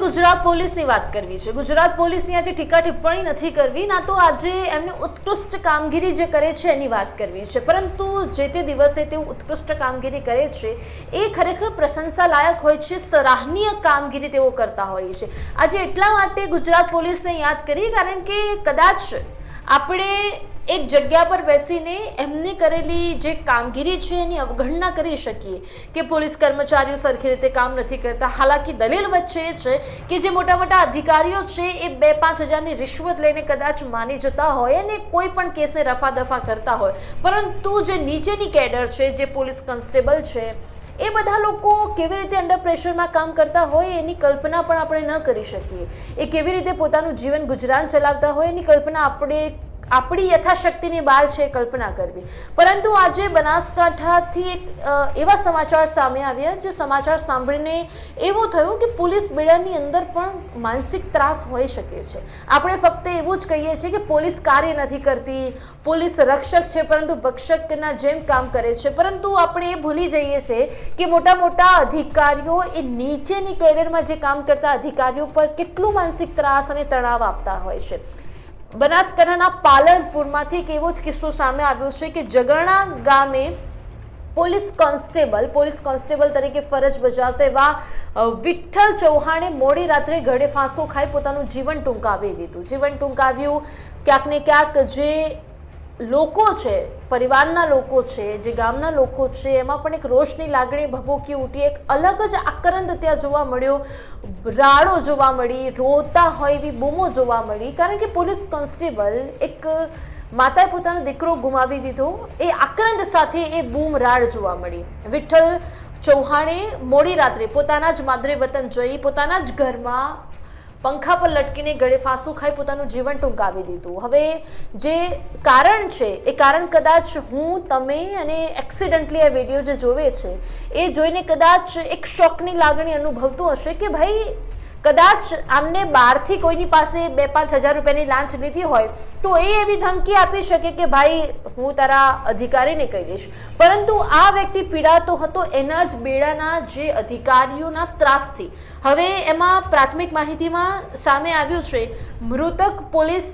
ગુજરાત પોલીસની વાત કરવી છે. ગુજરાત પોલીસ આજે ટીકા ટિપ્પણી નથી કરવી, ના તો આજે એમની ઉત્કૃષ્ટ કામગીરી જે કરે છે એની વાત કરવી છે. પરંતુ જે તે દિવસે તેઓ ઉત્કૃષ્ટ કામગીરી કરે છે, એ ખરેખર પ્રશંસા લાયક હોય છે, સરાહનીય કામગીરી તેઓ કરતા હોય છે. આજે એટલા માટે ગુજરાત પોલીસને યાદ કરી કારણ કે કદાચ આપણે એક જગ્યા પર બેસીને એમની કરેલી જે કામગીરી છે એની અવગણના કરી શકીએ કે પોલીસ કર્મચારીઓ સરખી રીતે કામ નથી કરતા. હાલાકી દલીલ વચ્ચે એ છે કે જે મોટા મોટા અધિકારીઓ છે એ બે પાંચ હજારની રિશ્વત લઈને કદાચ માની જતા હોય અને કોઈ પણ કેસને રફા દફા કરતા હોય. પરંતુ જે નીચેની કેડર છે, જે પોલીસ કોન્સ્ટેબલ છે એ બધા લોકો કેવી રીતે અંડર પ્રેશરમાં કામ કરતા હોય એની કલ્પના પણ આપણે ન કરી શકીએ. એ કેવી રીતે પોતાનું જીવન ગુજરાન ચલાવતા હોય એની કલ્પના આપણે આપણી યથાશક્તિની બહાર છે કલ્પના કરવી. પરંતુ આજે બનાસકાંઠાથી એક એવા સમાચાર સામે આવ્યા જે સમાચાર સાંભળીને એવું થયું કે પોલીસ બેડાની અંદર પણ માનસિક ત્રાસ હોઈ શકે છે. આપણે ફક્ત એવું જ કહીએ છીએ કે પોલીસ કાર્ય નથી કરતી, પોલીસ રક્ષક છે, પરંતુ ભક્ષકના જેમ કામ કરે છે. પરંતુ આપણે એ ભૂલી જઈએ છીએ કે મોટા મોટા અધિકારીઓ એ નીચેની કેડરમાં જે કામ કરતા અધિકારીઓ પર કેટલું માનસિક ત્રાસ અને તણાવ આપતા હોય છે. બનાસકાંઠાના પાલનપુરમાંથી એક એવો જ કિસ્સો સામે આવ્યો છે કે જગરણા ગામે પોલીસ કોન્સ્ટેબલ પોલીસ કોન્સ્ટેબલ તરીકે ફરજ બજાવતા એવા વિઠ્ઠલ ચૌહાણે મોડી રાત્રે ઘડે ફાંસો ખાઈ પોતાનું જીવન ટૂંકાવી દીધું. જીવન ટૂંકાવ્યું. ક્યાંક ને ક્યાંક જે લોકો છે, પરિવારના લોકો છે, જે ગામના લોકો છે, એમાં પણ એક રોષની લાગણી ભભૂકી ઉઠી, એક અલગ જ આકરંદ ત્યાં જોવા મળ્યો. રાડો જોવા મળી, રોતા હોય એવી બૂમો જોવા મળી, કારણ કે પોલીસ કોન્સ્ટેબલ એક માતાએ પોતાનો દીકરો ગુમાવી દીધો. એ આક્રંદ સાથે એ બૂમ રાડ જોવા મળી. વિઠ્ઠલ ચૌહાણે મોડી રાત્રે પોતાના જ માદરે વતન જઈ, પોતાના જ ઘરમાં પંખા પર લટકીને ગળે ફાંસું ખાઈ પોતાનું જીવન ટૂંકાવી દીધું. હવે જે કારણ છે, એ કારણ કદાચ હું, તમે અને એક્સિડન્ટલી આ વીડિયો જે જોવે છે, એ જોઈને કદાચ એક શોકની લાગણી અનુભવતું હશે કે ભાઈ કદાચ આમને બહારથી કોઈની પાસે બે પાંચ હજાર રૂપિયાની લાંચ લીધી હોય, તો એ એવી ધમકી આપી શકે કે ભાઈ, હું તારા અધિકારીને કહી દઈશ. પરંતુ આ વ્યક્તિ પીડાતો હતો એના જ બેડાના જે અધિકારીઓના ત્રાસથી. હવે એમાં પ્રાથમિક માહિતીમાં સામે આવ્યું છે, મૃતક પોલીસ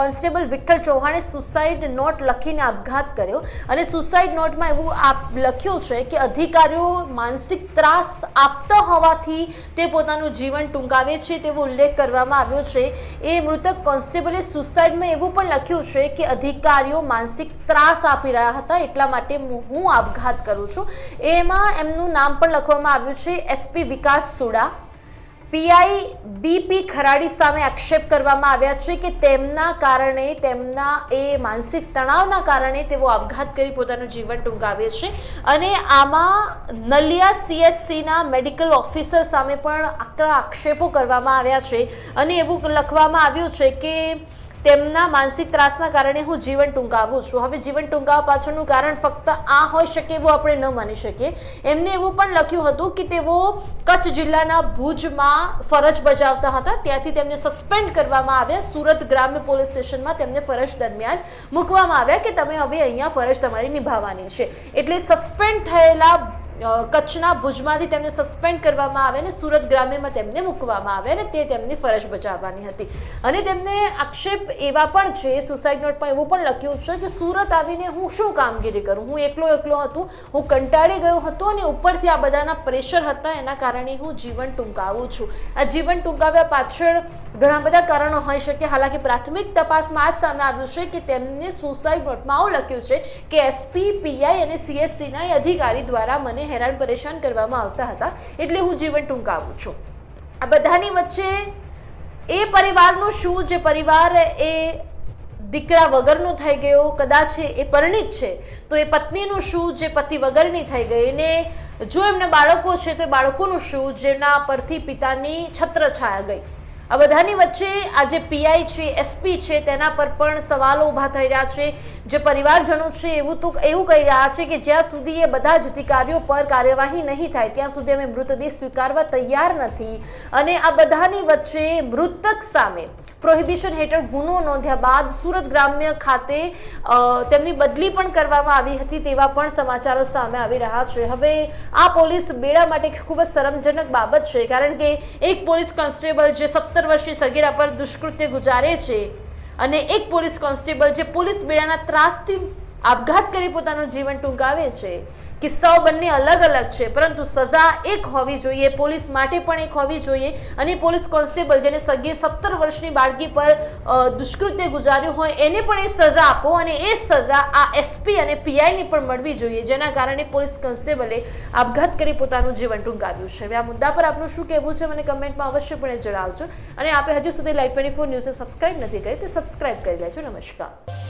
કોન્સ્ટેબલ વિઠ્ઠલ ચૌહાણે સુસાઇડ નોટ લખીને આપઘાત કર્યો અને સુસાઇડ નોટમાં એવું આપ લખ્યું છે કે અધિકારીઓ માનસિક ત્રાસ આપતા હોવાથી તે પોતાનું જીવન ટૂંકાવે છે તેવો ઉલ્લેખ કરવામાં આવ્યો છે. એ મૃતક કોન્સ્ટેબલે સુસાઇડમાં એવું પણ લખ્યું છે કે અધિકારીઓ માનસિક ત્રાસ આપી રહ્યા હતા એટલા માટે હું આપઘાત કરું છું. એમાં એમનું નામ પણ લખવામાં આવ્યું છે. SP Vikas Suda. PI BP Kharadi સામે આક્ષેપ કરવામાં આવ્યા છે કે તેમના કારણે તેમના એ માનસિક તણાવના કારણે તેઓ આપઘાત કરી પોતાનું જીવન ટૂંકાવે છે. અને આમાં નલિયા સીએસસીના મેડિકલ ઓફિસર સામે પણ આકરા આક્ષેપો કરવામાં આવ્યા છે. અને એવું લખવામાં આવ્યું છે કે તેમના માનસિક ત્રાસના કારણે હું જીવન ટૂંકાવું છું. હવે જીવન ટૂંકાવવા પાછળનું કારણ ફક્ત આ હોઈ શકે એવું આપણે ન માની શકીએ. એમને એવું પણ લખ્યું હતું કે તેઓ કચ્છ જિલ્લાના ભુજમાં ફરજ બજાવતા હતા. ત્યાંથી તેમને સસ્પેન્ડ કરવામાં આવ્યા. સુરત ગ્રામ્ય પોલીસ સ્ટેશનમાં તેમને ફરજ દરમિયાન મૂકવામાં આવ્યા કે તમે હવે અહીંયા ફરજ તમારી નિભાવવાની છે. એટલે સસ્પેન્ડ થયેલા કચ્છના ભુજમાંથી તેમને સસ્પેન્ડ કરવામાં આવે અને સુરત ગ્રામ્યમાં તેમને મૂકવામાં આવે અને તે તેમની ફરજ બજાવવાની હતી. અને તેમને આક્ષેપ એવા પણ છે સુસાઇડ નોટમાં એવું પણ લખ્યું છે કે સુરત આવીને હું શું કામગીરી કરું? હું એકલો એકલો હતું, હું કંટાળી ગયો હતો અને ઉપરથી આ બધાના પ્રેશર હતા, એના કારણે હું જીવન ટૂંકાવું છું. આ જીવન ટૂંકાવ્યા પાછળ ઘણા બધા કારણો હોઈ શકે. હાલાકી પ્રાથમિક તપાસમાં આ જ સામે આવ્યું છે કે તેમને સુસાઇડ નોટમાં આવું લખ્યું છે કે એસપી પીઆઈ અને સીએસસીના અધિકારી દ્વારા મને હેરાન પરેશાન કરવામાં આવતા હતા એટલે હું જીવન ટૂંકાવું છું. આ બધાની વચ્ચે એ પરિવારનું શું, જે પરિવાર એ દીકરા વગરનો થઈ ગયો, કદાચ એ પરિણિત છે, તો એ પત્નીનું શું, જે પતિ વગરની થઈ ગઈ ને જો એમના બાળકો છે તો એ બાળકોનું શું, જેના પરથી પિતાની છત્ર છાયા ગઈ. આ બધાની વચ્ચે આ જે પીઆઈ છે, એસપી છે, તેના પર પણ સવાલો ઊભા થઈ રહ્યા છે. જે પરિવારજનો છે, એવું તો એવું કહી રહ્યા છે કે જ્યાં સુધી એ બધા જ અધિકારીઓ પર કાર્યવાહી નહીં થાય, ત્યાં સુધી અમે મૃતદેહ સ્વીકારવા તૈયાર નથી. અને આ બધાની વચ્ચે મૃતક સામે પ્રોહિબિશન હેઠળ ગુનો નોંધ્યા બાદ સુરત ગ્રામ્ય ખાતે તેમની બદલી પણ કરવામાં આવી હતી તેવા પણ સમાચારો સામે આવી રહ્યા છે. હવે આ પોલીસ બેડા માટે ખૂબ જ શરમજનક બાબત છે, કારણ કે એક પોલીસ કોન્સ્ટેબલ જે સત્તર વર્ષની સગીરા પર દુષ્કૃત્ય ગુજારે છે અને એક પોલીસ કોન્સ્ટેબલ જે પોલીસ બેડાના ત્રાસથી આપઘાત કરી પોતાનું જીવન ટૂંકાવે છે કિસ્સાઓ બંને અલગ અલગ છે, પરંતુ સજા એક હોવી જોઈએ, પોલીસ માટે પણ એક હોવી જોઈએ અને પોલીસ કોન્સ્ટેબલ જેને સગીર સત્તર વર્ષની બાળકી પર દુષ્કૃત્ય ગુજાર્યું હોય એને પણ એ સજા આપો અને એ સજા આ એસપી અને પીઆઈની પણ મળવી જોઈએ, જેના કારણે પોલીસ કોન્સ્ટેબલે આપઘાત કરી પોતાનું જીવન ટૂંકાવ્યું છે. હવે આ મુદ્દા પર આપનું શું કહેવું છે મને કમેન્ટમાં અવશ્યપણે જણાવજો. અને આપે હજુ સુધી લાઈવ ટ્વેન્ટી ફોર ન્યૂઝને સબસ્ક્રાઇબ નથી કરી તો સબસ્ક્રાઇબ કરી લેજો. નમસ્કાર.